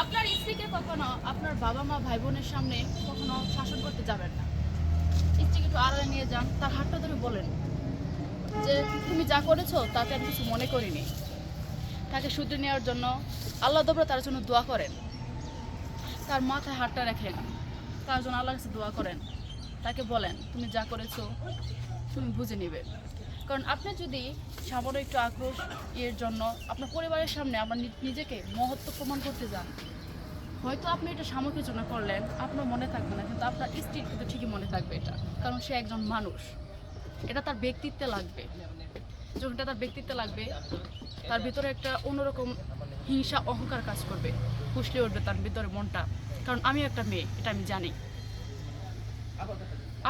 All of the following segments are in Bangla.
আপনার স্ত্রীকে কখনো আপনার বাবা মা ভাই বোনের সামনে কখনো শাসন করতে যাবেন না? স্ত্রীকে একটু আড়ালে নিয়ে যান, তার হাতটা ধরে বলেন যে, তুমি যা করেছ, তাতে আমি কিছু মনে করিনি। তাকে শুধরে নেওয়ার জন্য আল্লাহ দবরা তার জন্য দোয়া করেন। তার মাথায় হাতটা রাখেন, তার জন্য আল্লাহর কাছে দোয়া করেন। তাকে বলেন, তুমি যা করেছ, তুমি বুঝে নিবে। কারণ আপনি যদি সামান্য একটু আক্রোশ এর জন্য আপনার পরিবারের সামনে আপনার নিজেকে মহত্ব প্রমাণ করতে যান, হয়তো আপনি এটা জন্য করলেন, আপনার মনে থাকবে না, কিন্তু আপনার স্ত্রীর কিন্তু ঠিকই মনে থাকবে এটা, কারণ সে একজন মানুষ। এটা তার ব্যক্তিত্বে লাগবে। যখন এটা তার ব্যক্তিত্বে লাগবে, তার ভিতরে একটা অন্যরকম হিংসা, অহংকার কাজ করবে, ফুসলে উঠবে তার ভিতরে মনটা। কারণ আমি একটা মেয়ে, এটা আমি জানি।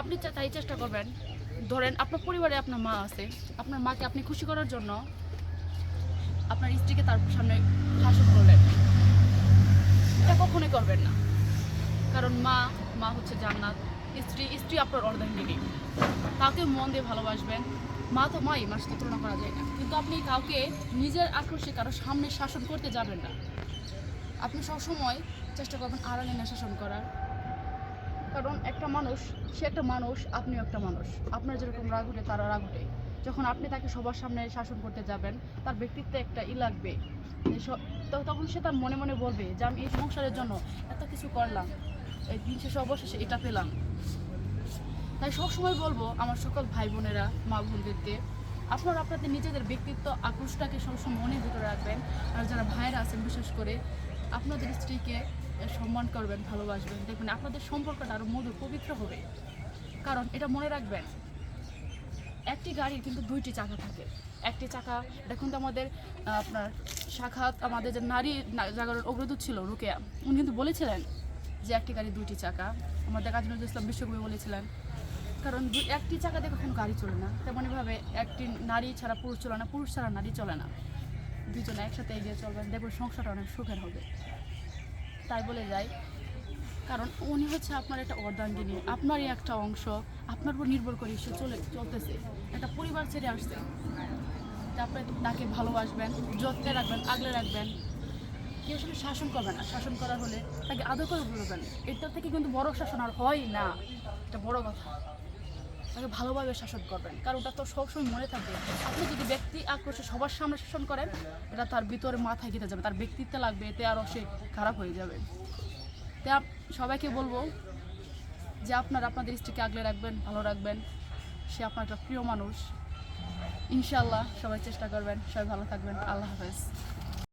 আপনি তাই চেষ্টা করবেন ধরেন আপনার পরিবারে আপনার মা আছে, আপনার মাকে আপনি খুশি করার জন্য আপনার স্ত্রীকে তার সামনে শাসন করলেন। এটা কখনোই করবেন না। কারণ মা মা হচ্ছে জান্নাত, স্ত্রী স্ত্রী আপনার অর্ধাঙ্গিনী। তাকে মন দিয়ে ভালোবাসবেন, মা তো মাই মার সাথে তুলনা করা যায় না। কিন্তু আপনি কাউকে নিজের আক্রোশে কারও সামনে শাসন করতে যাবেন না। আপনি সবসময় চেষ্টা করবেন আড়ালে না শাসন করার। কারণ একটা মানুষ, সে একটা মানুষ, আপনিও একটা মানুষ। আপনার যেরকম রাগ উঠে তারা রাগ উঠে। যখন আপনি তাকে সবার সামনে শাসন করতে যাবেন, তার ব্যক্তিত্বে একটা ই লাগবে। তখন সে তার মনে মনে বলবে যে, আমি এই সংসারের জন্য এত কিছু করলাম। এই দিন শেষে, অবশেষে এটা পেলাম। তাই সবসময় বলব, আমার সকল ভাই বোনেরা মা বোনদেরকে, আপনারা আপনাদের নিজেদের ব্যক্তিত্ব, আক্রোশটাকে সবসময় মনে ভিতরে রাখবেন। আর যারা ভাইরা আছেন, বিশেষ করে আপনাদের স্ত্রীকে সম্মান করবেন, ভালোবাসবেন। দেখবেন আপনাদের সম্পর্কটা আরও মধুর, পবিত্র হবে। কারণ এটা মনে রাখবেন, একটি গাড়ির কিন্তু দুইটি চাকা থাকে। একটি চাকা, দেখুন তো আমাদের আপনার সাক্ষাৎ আমাদের যে নারী জাগরণ অগ্রদূত ছিল, রুকেয়া। উনি কিন্তু বলেছিলেন যে একটি গাড়ি দুইটি চাকা। আমাদের কাজী নজরুল ইসলাম বিশ্বকবি বলেছিলেন, কারণ একটি চাকা দিয়ে কখনো গাড়ি চলে না। তেমনইভাবে একটি নারী ছাড়া পুরুষ চলে না, পুরুষ ছাড়া নারী চলে না। দুজনে একসাথে এগিয়ে চলবেন, দেখবেন সংসারটা অনেক সুখের হবে। তাই বলে যাই কারণ উনি হচ্ছে আপনার একটা অর্ধাঙ্গিনী আপনারই একটা অংশ, আপনার উপর নির্ভর করে সে চলে, চলতেছে। একটা পরিবার ছেড়ে আসছে। তারপরে তাকে ভালোবাসবেন, যত্নে রাখবেন, আগলে রাখবেন। কেউ সাথে শাসন করবে না। শাসন করা হলে তাকে আদর করে বলবেন এটার থেকে কিন্তু বড় শাসন আর হয় না। এটা বড় কথা। তাকে ভালোভাবে শাসন করবেন। কারণ ওটা তো সবসময় মনে থাকবে। আপনি যদি ব্যক্তি আক্রোশে সবার সামনে শাসন করেন, এটা তার ভিতরে মাথায় গেঁথে যাবে। তার ব্যক্তিত্ব লাগবে, এতে আরও সে খারাপ হয়ে যাবে। তাই সবাইকে বলব যে আপনার আপনাদের স্ত্রীকে আগলে রাখবেন, ভালো রাখবেন। সে আপনার একটা প্রিয় মানুষ। ইনশাল্লাহ সবাই চেষ্টা করবেন, সবাই ভালো থাকবেন। আল্লাহ হাফেজ।